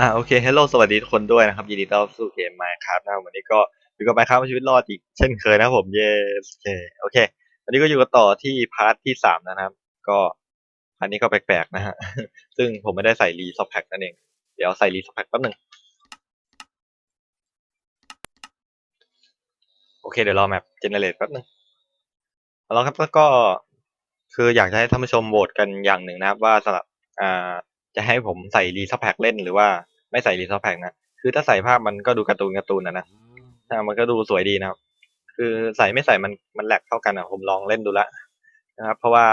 อ่าโอเค Hello สวัสดีทุกคนด้วยนะครับ ยินดีต้อนรับสู่เกม Minecraft นะวันนี้ก็อยู่กับ Minecraft ชีวิตรอดอีกเช่นเคยนะผม yes โอเคโอเควันนี้ก็อยู่กันต่อที่พาร์ทที่สามนะครับ ก็อันนี้ก็แปลกๆนะฮะ ซึ่งผมไม่ได้ใส่รีซอฟแพ็กนั่นเอง เดี๋ยวใส่รีซอฟแพ็กแป๊บหนึ่งโอเคเดี๋ยวรอแมปเจเนเรตแป๊บหนึ่งเอาละครับแล้วก็คืออยากจะให้ท่านผู้ชมโหวตกันอย่างหนึ่งนะครับ ว่าสำหรับอ่า จะให้ผมใส่รีซอแพ็กเล่นหรือว่าไม่ใส่รีซอแพ็กนะคือถ้าใส่ภาพมันก็ดูการ์ตูนการ์ตูนนะนะอ่ามันก็ดูสวยดีนะครับ คือใส่ไม่ใส่มันมันแหลกเท่ากันอะ ผมลองเล่นดูล้วนะครับ เพราะว่า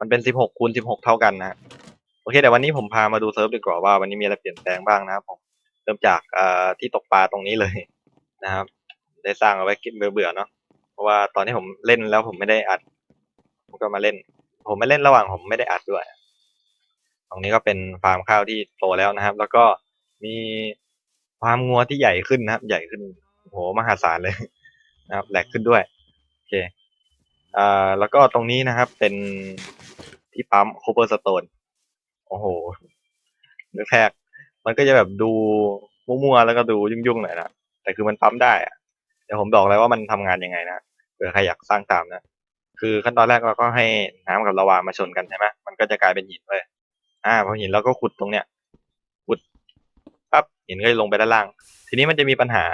มันเป็นสิบหกคูณสิบหกเท่ากันนะโอเคแต่วันนี้ผมพามาดูเซิร์ฟดีกว่าว่าวันนี้มีอะไรเปลี่ยนแปลงบ้างนะครับผมเริ่มจากอที่ตกปลาตรงนี้เลยนะครับ ได้สร้างเอาไว้กินเบื่อๆเนาะเพราะว่าตอนที่ผมเล่นแล้วผมไม่ได้อัด ผมก็มาเล่น ผมไม่เล่นระหว่างผมไม่ได้อัดด้วย รงนี้ก็เป็นฟาร์มข้าวที่โตแล้วนะครับ แล้วก็มีฟาร์มงัวที่ใหญ่ขึ้นนะครับ ใหญ่ขึ้นโหมหาศาลเลยนะครับแหลกขึ้นด้วยโอเคอ่าแล้วก็ตรงนี้นะครับเป็นที่ปั๊มโคเปอร์สโตนโอ้โหนึกแพกมันก็จะแบบดูมั่วๆแล้วก็ดูยุ่งๆหน่อยนะแต่คือมันปั๊มได้อะเดี๋ยวผมบอกเลยว่ามันทำงานยังไงนะเผื่อใครอยากสร้างตามนะคือขั้นตอนแรกเราก็ให้น้ำกับละวามาชนกันใช่ไหมมันก็จะกลายเป็นหินเลย อ่าพอหินเราก็ขุดตรงเนี้ยขุดปั๊บหินก็จะลงไปด้านล่าง ทีนี้มันจะมีปัญหา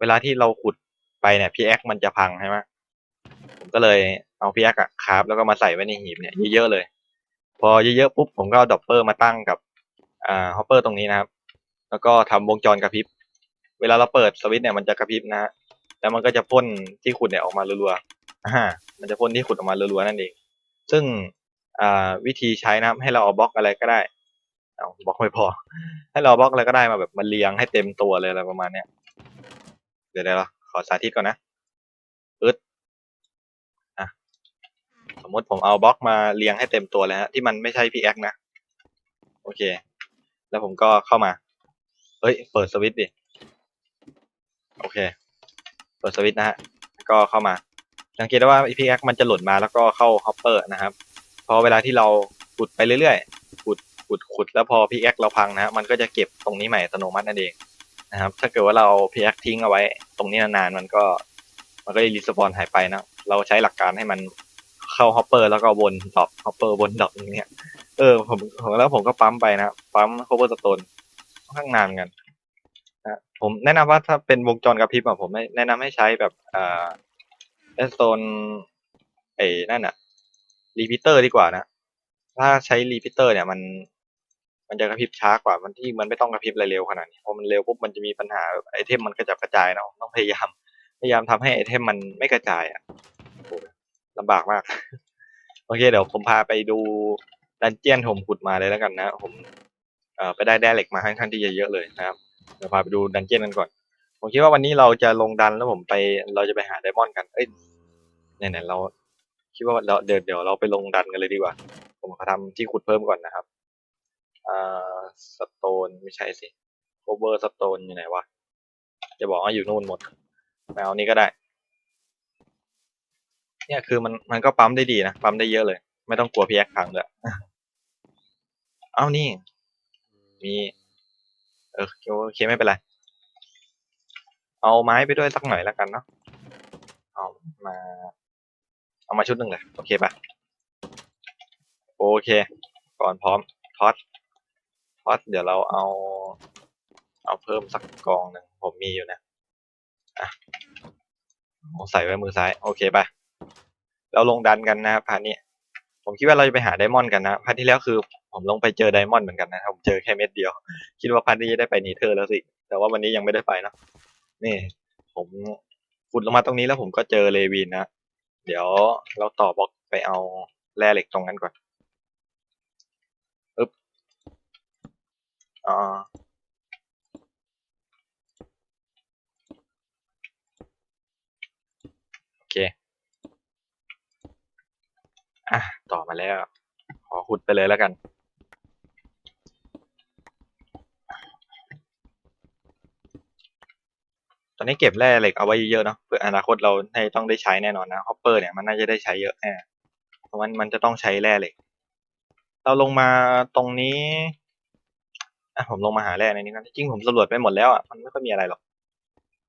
เวลาที่เราขุดไปเนี่ยพีแอคมันจะพังใช่ไหมผมก็เลยเอาพีแอคอะคราฟแล้วก็มาใส่ไว้ในหีบเนี่ยเยอะๆเลย พอเยอะๆปุ๊บผมก็เอาดอปเปอร์มาตั้งกับอ่าฮอปเปอร์ตรงนี้นะครับ แล้วก็ทำวงจรกระพริบเวลาเราเปิดสวิตช์เนี่ยมันจะกระพริบนะฮะแล้วมันก็จะพ่นที่ขุดเนี่ยออกมารัวๆอ่ามันจะพ่นที่ขุดออกมารัวๆนั่นเอง ซึ่ง วิธีใช้นะครับให้เราเอาบล็อกอะไรก็ได้เอาบล็อกไม่พอ ให้เราบล็อกอะไรก็ได้มาแบบมาเรียงให้เต็มตัวเลยอะไรประมาณเนี้ยเดี๋ยวเดี๋ยวขอสาธิตก่อนนะอึดอะสมมติผมเอาบล็อกมาเรียงให้เต็มตัวเลยฮะที่มันไม่ใช่พีแอคนะโอเค แล้วผมก็เข้ามาเฮ้ยเปิดสวิตช์ดิโอเคเปิดสวิตช์นะฮะก็เข้ามาสังเกตได้ว่าพีแอคมันจะหล่นมาแล้วก็เข้าฮอปเปอร์นะครับ พอเวลาที่เราขุดไปเรื่อยๆ ขุด ขุด ขุด แล้วพอพีแอคเราพังนะฮะ มันก็จะเก็บตรงนี้ใหม่อัตโนมัตินั่นเองนะครับ ถ้าเกิดว่าเราพีแอคทิ้งเอาไว้ ตรงนี้นานๆ มันก็ มันก็จะรีสปอนหายไปนะ เราใช้หลักการให้มันเข้าฮอปเปอร์แล้วก็วนดรอปฮอปเปอร์วนดรอปอย่างเงี้ย เออ ผมผมแล้วผมก็ปั๊มไปนะ ปั๊มโคเวอร์สโตนข้างนานเหมือนกันนะผมแนะนำว่าถ้าเป็นวงจรกระพริบอะผมแนะนำให้ใช้แบบอ่าเลสโตนไอ้นั่นอะ รีพิเตอร์ดีกว่านะ ถ้าใช้รีพิเตอร์เนี่ยมัน มันจะกระพริบช้ากว่า มันที่มันไม่ต้องกระพริบอะไรเร็วขนาดนี้พอมันเร็วปุ๊บมันจะมีปัญหาไอเทมมันกระจัดกระจายเนาะต้องพยายาม พยายามทำให้ไอเทมมันไม่กระจายอะโอ้โหลำบากมาก โอเค เดี๋ยวผมพาไปดูดันเจียนผมขุดมาเลยแล้วกันนะ ผมเอ่อไปได้แร่เหล็กมาค่อนข้างที่จะเยอะเลยนะครับ เดี๋ยวพาไปดูดันเจียนกันก่อน ผมคิดว่าวันนี้เราจะลงดันแล้วผมไป เราจะไปหาไดมอนด์กัน เอ้ยเนี่ยๆเรา คิดว่าเราเดี๋ยวเดี๋ยวเราไปลงดันกันเลยดีกว่า ผมขอทำที่ขุดเพิ่มก่อนนะครับอ่าสโตนไม่ใช่สิโคเวอร์สโตนอยู่ไหนวะจะบอกว่าอยู่นู่นหมดมาเอานี้ก็ได้ เนี่ยคือมันมันก็ปั๊มได้ดีนะปั๊มได้เยอะเลย ไม่ต้องกลัวพีแอคพังเลยเอานี่ มีเออโอเคไม่เป็นไรเอาไม้ไปด้วยสักหน่อยแล้วกันเนาะเอามา เอามาชุดหนึ่งเลยโอเคปะโอเค ก่อนพร้อมทอสทอสเดี๋ยวเราเอา เอาเพิ่มสักกองหนึ่งผมมีอยู่นะอะใส่ไว้มือซ้าย โอเคปะเราลงดันกันนะครับพาร์ทนี้ผมคิดว่าเราจะไปหาไดมอนด์กันนะพาร์ทที่แล้วคือผมลงไปเจอไดมอนด์เหมือนกันนะครับผมเจอแค่เม็ดเดียว คิดว่าพาร์ทนี้จะได้ไปนีเธอร์แล้วสิ แต่ว่าวันนี้ยังไม่ได้ไปนะนี่ ผมขุดลงมาตรงนี้แล้วผมก็เจอเลวินนะ เดี๋ยวเราต่อบล็อกไปเอาแร่เหล็กตรงนั้นก่อนอึ๊บอ่าโอเค อะ ต่อมาแล้ว ขอขุดไปเลยแล้วกัน ตอนนี้เก็บแร่เหล็กเอาไว้เยอะๆเนาะเพื่ออนาคตเราให้ต้องได้ใช้แน่นอนนะฮอปเปอร์เนี่ยมันน่าจะได้ใช้เยอะแน่เพราะมันมันจะต้องใช้แร่เหล็ก เราลงมาตรงนี้อะผมลงมาหาแร่ในนี้กันจริงผมสำรวจไปหมดแล้วอะมันไม่ค่อยมีอะไรหรอก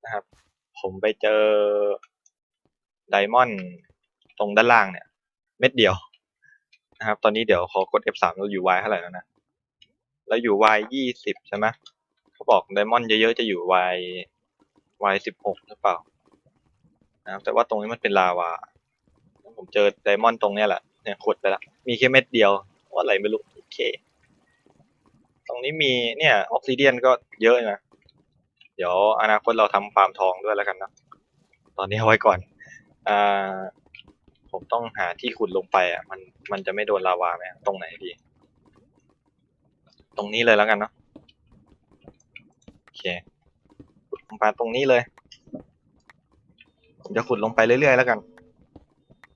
นะครับ ผมไปเจอไดมอนด์ตรงด้านล่างเนี่ย เม็ดเดียวนะครับ ตอนนี้เดี๋ยวขอกด F3 แล้วอยู่ Y เท่าไหร่แล้วนะแล้วอยู่ Y ยี่สิบใช่ไหมเขาบอกไดมอนด์เยอะๆจะอยู่ Y Y สิบหกหรือเปล่านะครับแต่ว่าตรงนี้มันเป็นลาวา ผมเจอไดมอนด์ตรงเนี้ยแหละ เนี่ยขุดไปละ มีแค่เม็ดเดียวว่าอะไรไม่รู้ โอเค ตรงนี้มีเนี่ยออกซิเดียนก็เยอะนะ เดี๋ยวอนาคตเราทำฟาร์มทองด้วยแล้วกันนะตอนนี้เอาไว้ก่อน อ่า ผมต้องหาที่ขุดลงไปอะ มัน มันจะไม่โดนลาวาไหมตรงไหนดีตรงนี้เลยแล้วกันเนาะ โอเค ขุดลงไปตรงนี้เลยผมจะขุดลงไปเรื่อยๆแล้วกัน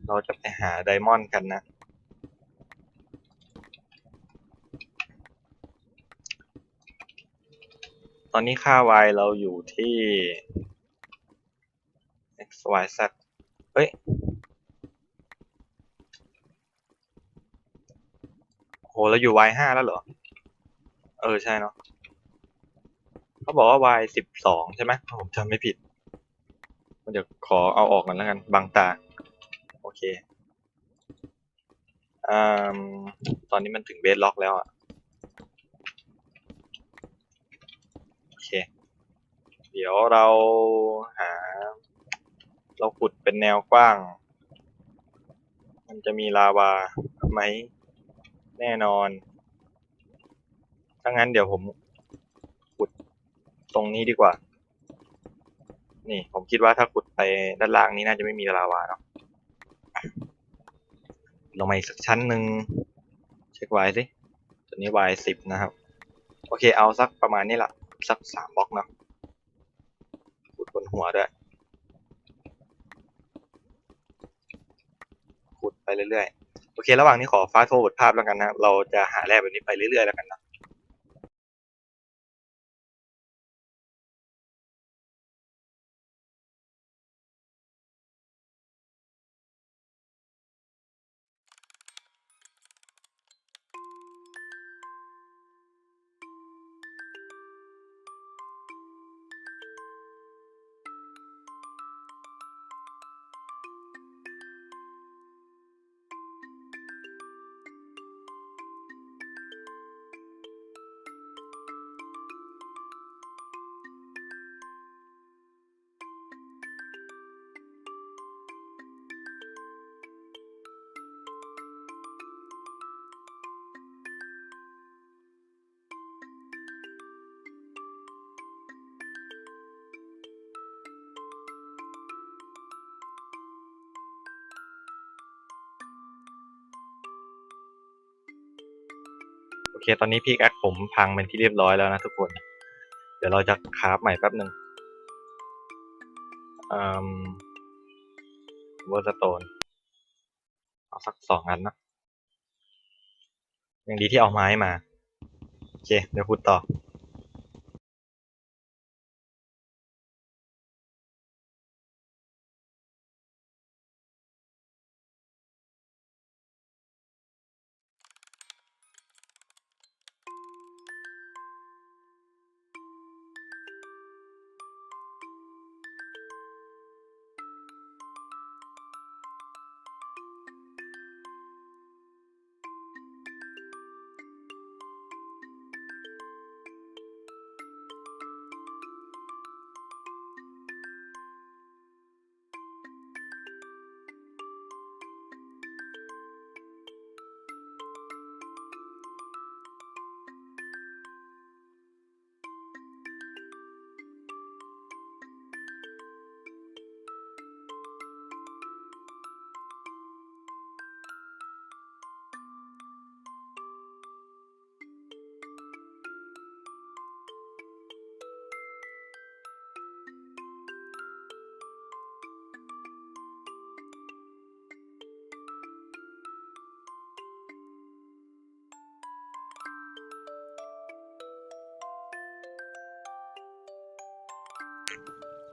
เราจะไปหาไดมอนด์กันนะ ตอนนี้ค่า y เราอยู่ที่ x y z เฮ้ยโหเราอยู่ y ห้าแล้วเหรอ เออ ใช่เนาะ เขาบอกว่า y สิบสองใช่ไหมผมจำไม่ผิดเดี๋ยวขอเอาออกกันแล้วกันบังตา โอเคอตอนนี้มันถึงเบสล็อกแล้วอะ โอเค เดี๋ยวเราหา เราขุดเป็นแนวกว้าง มันจะมีลาวาไหมแน่นอนถ้างั้นเดี๋ยวผม ตรงนี้ดีกว่า นี่ผมคิดว่าถ้าขุดไปด้านล่างนี้น่าจะไม่มีลาวาเนาะลงมาอีกสักชั้นหนึ่งเช็คไว้สิตัวนี้ y สิบนะครับ โอเคเอาสักประมาณนี้ละสักสามบล็อกเนาะขุดบนหัวด้วยขุดไปเรื่อยๆ โอเค ระหว่างนี้ขอฟาสโฟร์ดภาพแล้วกันนะ เราจะหาแร่แบบนี้ไปเรื่อยๆแล้วกัน เคตอนนี้พีกแอคผมพังเป็นที่เรียบร้อยแล้วนะทุกคน เดี๋ยวเราจะคราฟใหม่แป๊บหนึ่งอืมเวอร์สโตนเอาสักสองอันนะยังดีที่เอาไม้มา โอเค เดี๋ยวพูดต่อ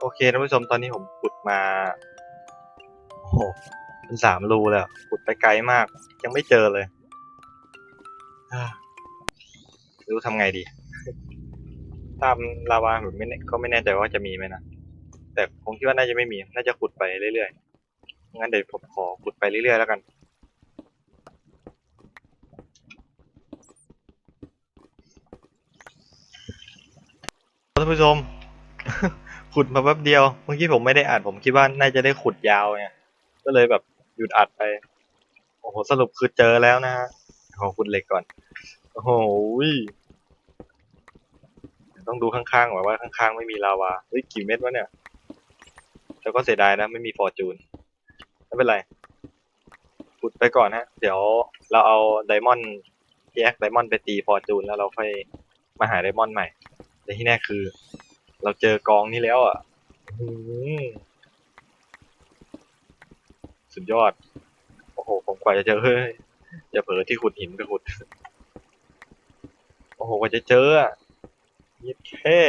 โอเคท่านผู้ชมตอนนี้ผมขุดมาโอ้โหเป็นสามรูเลยอะขุดไปไกลมาก ยังไม่เจอเลยรู้ทำไงดีตามลาวาผมไม่แน่ก็ไม่แน่ใจว่าจะมีไหมนะแต่ผมคิดว่าน่าจะไม่มี น่าจะขุดไปเรื่อยๆงั้นเดี๋ยวผมขอขุดไปเรื่อยๆแล้วกันท่านผู้ชม ขุดมาแป๊บเดียว เมื่อกี้ผมไม่ได้อัดผมคิดว่าน่าจะได้ขุดยาวไงก็เลยแบบหยุดอัดไปโอ้โหสรุปคือเจอแล้วนะฮะขอขุดเหล็กก่อนโอ้โหต้องดูข้างๆว่าว่าข้างๆไม่มีลาวาเฮ้ยกี่เม็ดวะเนี่ยแต่ก็เสียดายนะไม่มีฟอร์จูนไม่เป็นไรขุดไปก่อนฮะ เดี๋ยวเราเอาไดมอนด์แยกไดมอนด์ไปตีฟอร์จูนแล้วเราค่อยมาหาไดมอนด์ใหม่แต่ที่แน่คือ เราเจอกองนี้แล้วอะอื้อหือสุดยอด โอ้โห ผมกว่าจะเจอเฮ้ยอย่าเผลอที่ขุดหินไปขุด โอ้โห กว่าจะเจออะยี่แค่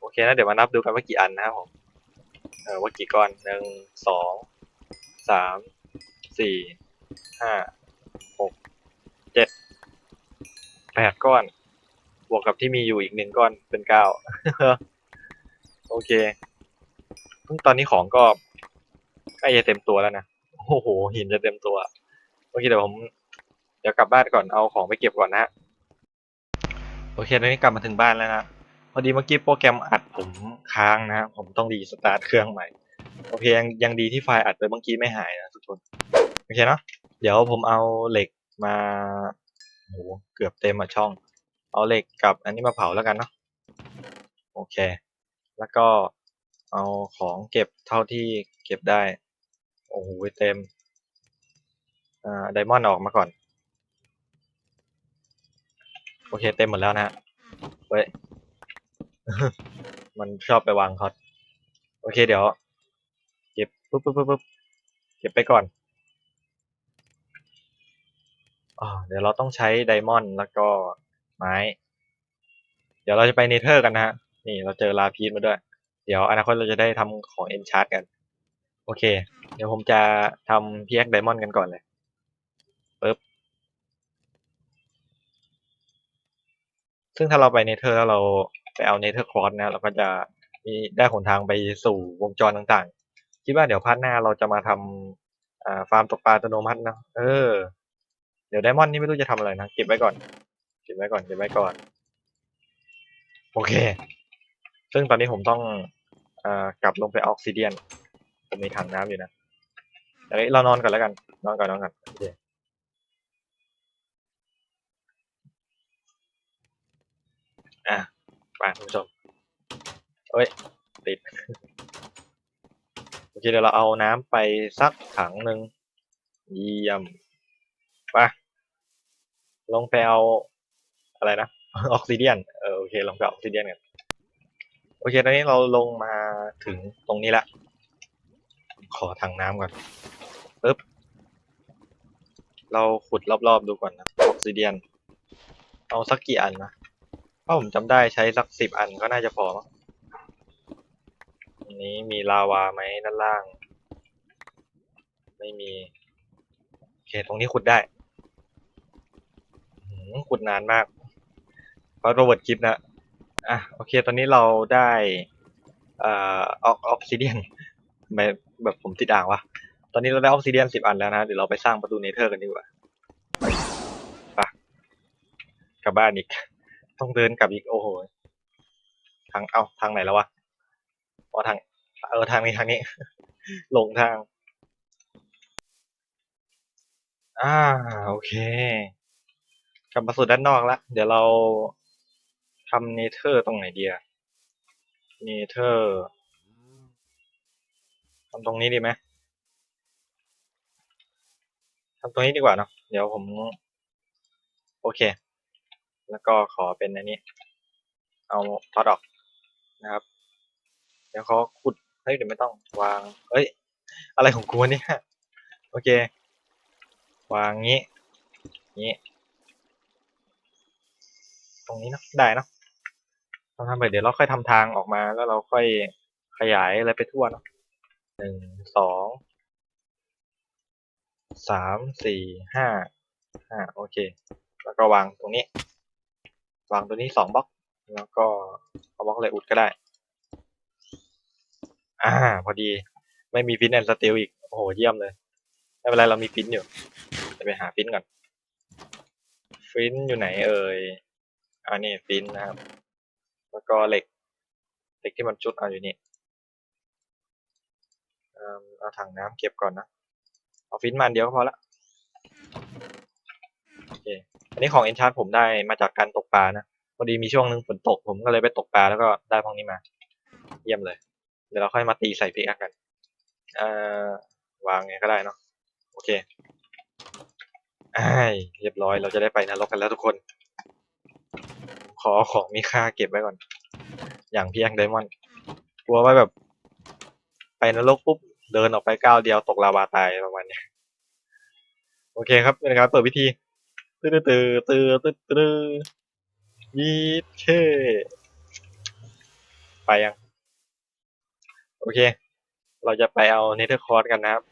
โอเคนะเดี๋ยวมานับดูกันว่ากี่อันนะครับผมเออว่ากี่ก้อนหนึ่งสองสามสี่ห้าหกเจ็ดแปดก้อนบ วกกับที่มีอยู่อีกหนึ่งก้อนเป็นเก้าโอเคตอนนี้ของก็ใกล้จะเต็มตัวแล้วนะ โอ้โห หินจะเต็มตัว โอเคเดี๋ยวผม เดี๋ยวกลับบ้านก่อน เอาของไปเก็บก่อนนะฮะ โอเคตอนนี้กลับมาถึงบ้านแล้วนะ พอดีเมื่อกี้โปรแกรมอัดผมค้างนะ ผมต้องรีสตาร์ทเครื่องใหม่ โอเคยังยังดีที่ไฟล์อัดไปเมื่อกี้ไม่หายนะทุกคน โอเคเนาะ เดี๋ยวผมเอาเหล็กมาโหเกือบเต็มอะช่อง เอาเหล็กกับอันนี้มาเผาแล้วกันเนาะโอเค แล้วก็เอาของเก็บเท่าที่เก็บได้ โอ้โหเต็มอ่าไดมอนด์ออกมาก่อน โอเคเต็มหมดแล้วนะฮะเฮ้ยมันชอบไปวางคอร์ดโอเคเดี๋ยว เก็บปุ๊บปุ๊บปุ๊บเก็บไปก่อนอ่าเดี๋ยวเราต้องใช้ไดมอนด์แล้วก็ ไม้ เดี๋ยวเราจะไปเนเธอร์กันนะฮะ นี่เราเจอลาพีสมาด้วย เดี๋ยวอนาคตเราจะได้ทำของเอ็นชาร์ดกัน โอเค เดี๋ยวผมจะทำพีแอคไดมอนด์กันก่อนเลยปึ๊บ ซึ่งถ้าเราไปเนเธอร์แล้วเราไปเอาเนเธอร์ครอสนะเราก็จะมีได้หนทางไปสู่วงจรต่างๆ คิดว่าเดี๋ยวพาร์ทหน้าเราจะมาทำฟาร์มตกปลาอัตโนมัตินะ เออ เดี๋ยวไดมอนด์นี่ไม่รู้จะทำอะไรนะ เก็บไว้ก่อน เก็บไว้ก่อนเก็บไว้ก่อน โอเค ซึ่งตอนนี้ผมต้องอากลับลงไปออกซิเดียน ผมมีถังน้ำอยู่นะเดี๋ยวเรานอนก่อนแล้วกัน นอนก่อนนอนก่อนโอเคอะไปคุณผู้ชมเอ้ย ติด โอเคเดี๋ยวเราเอาน้ำไปสักถังหนึ่งเยี่ยมไปลงไปเอา อะไรนะออกซิเดียนเออโอเคลงไปเอออกซิเดียนกันโอเคตอนนี้เราลงมาถึงตรงนี้ละ ขอถังน้ำก่อนปึ๊บเราขุดรอบๆดูก่อนนะออกซิเดียน เอาสักกี่อันนะถ้าผมจำได้ใช้สักสิบอันก็น่าจะพอมั้งอันนี้มีลาวาไหมด้านล่าง ไม่มีโอเคตรงนี้ขุดได้ขุดนานมาก เพราะโรเบิร์ตคลิปนะอะโอเค ตอนนี้เราได้เอ่อออกออกซิเดียนแบบผมติดอ่างวะตอนนี้เราได้ออกซิเดียนสิบอันแล้วนะเดี๋ยวเราไปสร้างประตูเนเธอร์กันดีกว่าไปกลับบ้านอีก ต้องเดินกลับอีกโอ้โหทางเอาทางไหนแล้ววะอ๋อทางเออทางนี้ทางนี้หลงทาง อ่าโอเค กลับมาสู่ด้านนอกละเดี๋ยวเรา ทำเนเธอร์ตรงไหนดีอะเนเธอร์ทำตรงนี้ดีไหมทำตรงนี้ดีกว่าเนาะเดี๋ยวผม โอเค แล้วก็ขอเป็นอันนี้ เอาทอดออกนะครับ เดี๋ยวเขาขุดเฮ้ยเดี๋ยวไม่ต้องวางเอ้ย อะไรของกูวะเนี่ยโอเค วางงี้ งี้ ตรงนี้เนอะได้เนอะ ทำทำไปเดี๋ยวเราค่อยทำทางออกมาแล้วเราค่อยขยายอะไรไปทั่วนะหนึ่งสองสามสี่ห้าห้าโอเค แล้วก็วางตรงนี้ วางตัวนี้สองบล็อก แล้วก็เอาบล็อกอะไรอุดก็ได้ อ่า พอดีไม่มีฟินแอนสติลอีก โอ้โห เยี่ยมเลย ไม่เป็นไรเรามีฟินอยู่จะไปหาฟินก่อนฟินอยู่ไหนเอ่ยอันนี้ฟินนะครับ แล้วก็เหล็กเหล็กที่มันจุดเอาอยู่นี่เอิ่มเอาถังน้ำเก็บก่อนนะเอาฟินมันเดียวก็พอละโอเคอันนี้ของเอนชาร์ผมได้มาจากการตกปลานะพอดีมีช่วงหนึ่งฝนตกผมก็เลยไปตกปลาแล้วก็ได้พวกนี้มา เยี่ยมเลย เดี๋ยวเราค่อยมาตีใส่พิกอักกันเอ่อวางไงก็ได้เนาะโอเคอ้ายเรียบร้อยเราจะได้ไปนรกกันแล้วทุกคน ขอของมีค่าเก็บไว้ก่อน อย่างเพี่แองไดมอนด์กลัวว่าแบบ ไปนรกปุ๊บ เดินออกไปก้าวเดียวตกลาวาตายประมาณนี้โอเคครับเป็นการเปิดพิธีตื้อตื้อตื้อตื้อตื้อยีเช่ไปยัง โอเค เราจะไปเอาเนเธอร์คอร์สกันนะครับ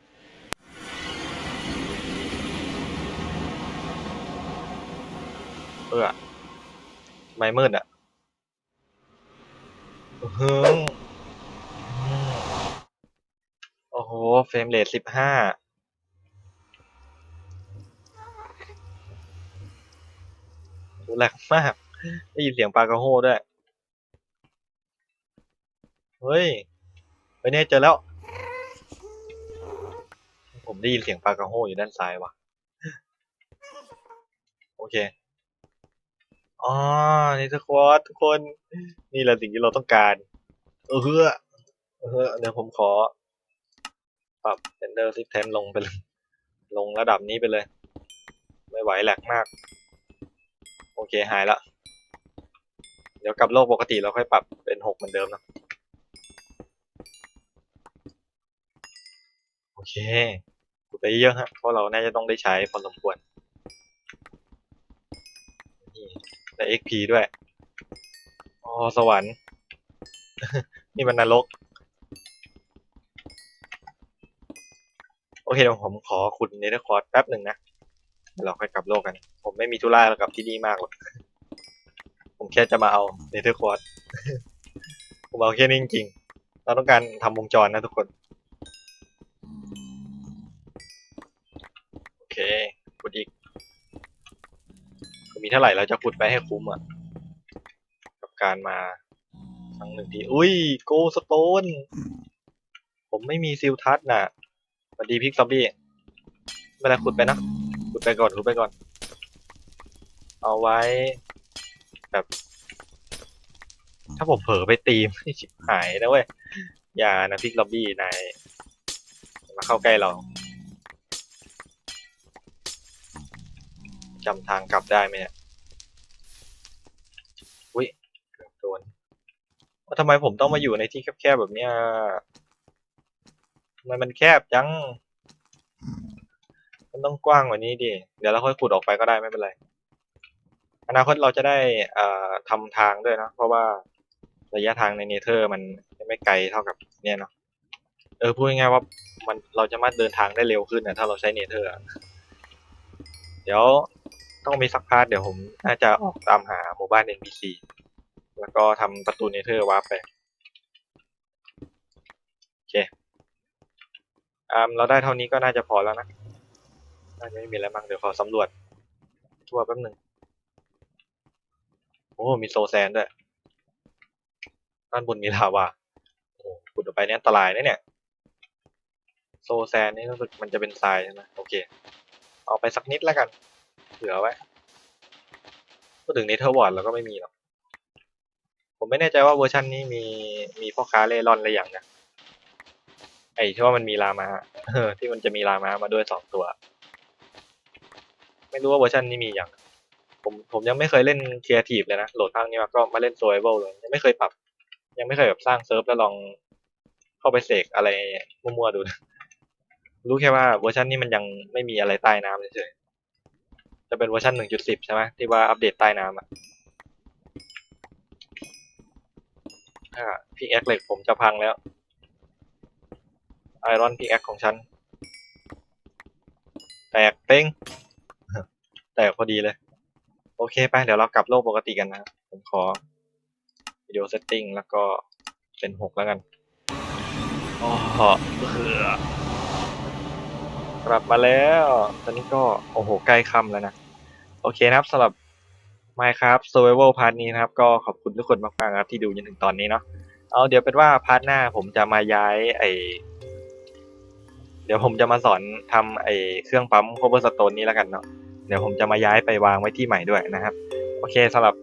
เออ ไม่มืดอะฮ้งโอ้โห เฟรมเรทสิบห้าแรงมาก ได้ยินเสียงปลากระโฮด้วย เฮ้ยไปเนี่ยเจอแล้ว ผมได้ยินเสียงปลากระโฮอยู่ด้านซ้ายว่ะ โอเค อ๋อนี่สควอตทุกคน นี่แหละสิ่งที่เราต้องการ เออเฮ้อเออเฮ้อเดี๋ยวผมขอ ปรับเ e นเดอร์ซิ t เทนลงไปเลยลงระดับนี้ไปเลย ไม่ไหวแหลกมาก โอเคหายละ เดี๋ยวกลับโลกปกติเราค่อยปรับเป็นหกเหมือนเดิมนะโอเคกดไปเยอะฮะเพราะเราน่าจะต้องได้ใช้พอสมควร นี่ ได้ XP ด้วย อ๋อ สวรรค์ นี่มันนรก โอเคเดี๋ยวผมขอขุดเนเธอร์คอร์สแป๊บหนึ่งนะเราค่อยกลับโลกกัน ผมไม่มีธุระกับที่นี่มากหรอก ผมแค่จะมาเอาเนเธอร์คอร์สผมเอาแค่นี้จริงๆเราต้องการทำวงจรนะทุกคน มีเท่าไหร่เราจะขุดไปให้คุ้มอะ กับการมาครั้งหนึ่งทีอุ้ยโกสโตน ผมไม่มีซิลทัศน่ะสวัสดีพิกซอมบี้ไม่เป็นไรขุดไปนะ ขุดไปก่อน ขุดไปก่อน เอาไว้ แบบ ถ้าผมเผลอไปตีไม่ชิบหายนะเว้ย อย่านะพิกลอบบี้นายมาเข้าใกล้เรา จำทางกลับได้ไหมเนี่ยอุ้ยเกือบโดนว่าทำไมผมต้องมาอยู่ในที่แคบๆแบบเนี้ยทำไมมันแคบจัง มันต้องกว้างกว่านี้ดิ เดี๋ยวเราค่อยขุดออกไปก็ได้ไม่เป็นไร อนาคตเราจะได้อ่ทำทางด้วยนะ เพราะว่าระยะทางในเนเธอร์มันไม่ไกลเท่ากับเนี่ยเนาะ เออพูดง่ายๆว่ามันเราจะมาเดินทางได้เร็วขึ้นนะถ้าเราใช้เนเธอร์ ดี๋ยวต้องมีสักพาร์ทเดี๋ยวผมน่าจะออกตามหาหมู่บ้าน NPC แล้วก็ทำประตูเนเธอร์วาร์ปไป โอเคอ่าเราได้เท่านี้ก็น่าจะพอแล้วนะ น่าจะไม่มีอะไรมั้งเดี๋ยวขอสำรวจ ทั่วแป๊บหนึ่งโอ้ มีโซแซนด้วย ด้านบนมีลาวาโอ้ขุดออกไปเนี่ยอันตรายนะเนี่ย โซแซนนี่รู้สึกมันจะเป็นทรายใช่ไหมโอเค เอาไปสักนิดแล้วกัน เผื่อไว้พูดถึงเนเธอร์วอร์ดเราก็ไม่มีหรอก ผมไม่แน่ใจว่าเวอร์ชันนี้มีมีพ่อค้าเล่ร่อนอะไรอย่างนะไอ้ที่ว่ามันมีลามาเออที่มันจะมีลามามาด้วยสองตัว ไม่รู้ว่าเวอร์ชันนี้มีอย่างผมผมยังไม่เคยเล่นครีเอทีฟเลยนะ โหลดภาคนี้มาก็มาเล่น s u r v i v a l เลยยังไม่เคยปรับ ยังไม่เคยแบบสร้างเซิร์ฟแล้วลองเข้าไปเสกอะไรมั่วๆดูนะ รู้แค่ว่าเวอร์ชันนี้มันยังไม่มีอะไรใต้น้ำเฉยๆจะเป็นเวอร์ชัน1.10ใช่ไหมที่ว่าอัปเดตใต้น้ำอะอ่าพิกแอคเหล็กผมจะพังแล้วไอรอนพิกแอคของฉัน แตกเป้งแตกพอดีเลย โอเคไปเดี๋ยวเรากลับโลกปกติกันนะครับผมขอวิดีโอเซตติ้งแล้วก็เป็นหกแล้วกันอ๋อเหือ กลับมาแล้ว ตอนนี้ก็ โอ้โห ใกล้ค่ำแล้วนะ โอเคนะครับสำหรับ Minecraft Survival Part นี้นะครับ ก็ขอบคุณทุกคนมากๆครับ ที่ดูจนถึงตอนนี้เนาะเอาเดี๋ยวเป็นว่าพาร์ทหน้าผมจะมาย้ายไอเดี๋ยวผมจะมาสอนทำไอเครื่องปั๊ม cobblestone นี้แล้วกันเนาะเดี๋ยวผมจะมาย้ายไปวางไว้ที่ใหม่ด้วยนะครับ โอเคสำหรับ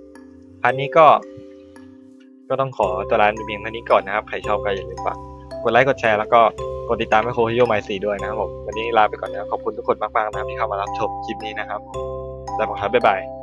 พาร์ทนี้ก็ ก็ต้องขอตัวลาเพียงเท่านี้ก่อนนะครับ ใครชอบก็อย่าลืมฝากกดไลค์กดแชร์แล้วก็ กดติดตามให้โคฮิโยไมซีด้วยนะครับผมวันนี้ลาไปก่อนนะครับขอบคุณทุกคนมากๆนะครับที่เข้ามารับชมคลิปนี้นะครับแล้วผมครับบ๊ายบาย